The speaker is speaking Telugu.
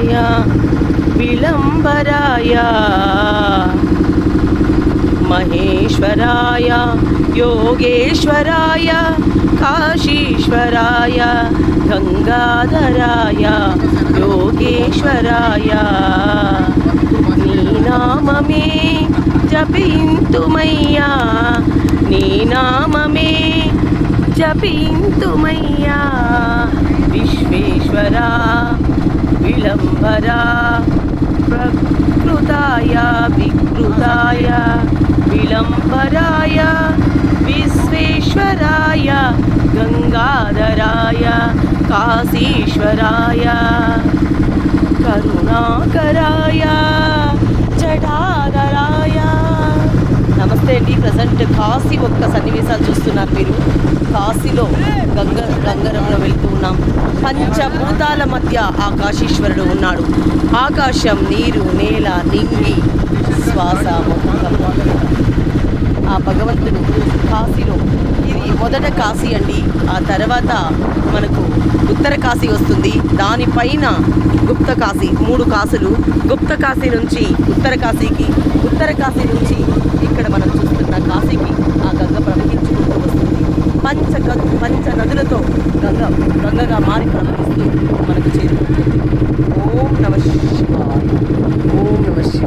విలంబరాయ విలంబరాయ. మహేశ్వరాయ యోగేశ్వరాయ కాశీశ్వరాయ గంగాధరాయ యోగేశ్వరాయ. నీ నామమే జపింతుమయ్యా నీ నామమే జపింతుమయ్యా. విశ్వేశ్వరా విలంబరా ప్రకృతాయ వికృతాయ విలంబరాయ విశ్వేశ్వరాయ గంగాధరాయ కాశీశ్వరాయ కరుణాకరాయ జటాధరాయ నమస్తే అండి ప్రజెంట్ కాశీ ఒక్క సన్నివేశాలు చూస్తున్నారు మీరు. కాశీలో గంగ గంగరంలో వెళ్తూ ఉన్నాం. పంచభూతాల మధ్య ఆకాశీశ్వరుడు ఉన్నాడు. ఆకాశం నీరు నేల నింగి శ్వాస ఆ భగవంతుడు కాశీలో. ఇది మొదట కాశీ అండి. ఆ తర్వాత మనకు ఉత్తర కాశీ వస్తుంది. దానిపైన గుప్త కాశీ. మూడు కాసులు గుప్త కాశీ నుంచి ఉత్తర కాశీకి ఉత్తర కాశీ నుంచి ఇక్కడ మనం చూస్తున్న కాశీకి ఆ గంగ ప్రవహించుకుంటూ వస్తుంది పంచ గ- పంచ నదులతో గంగ గంగగా మారి ప్రవహిస్తూ మనకు చేరుకుంటుంది. ఓం నమ శివాయ. ఓం నమ శివాయ.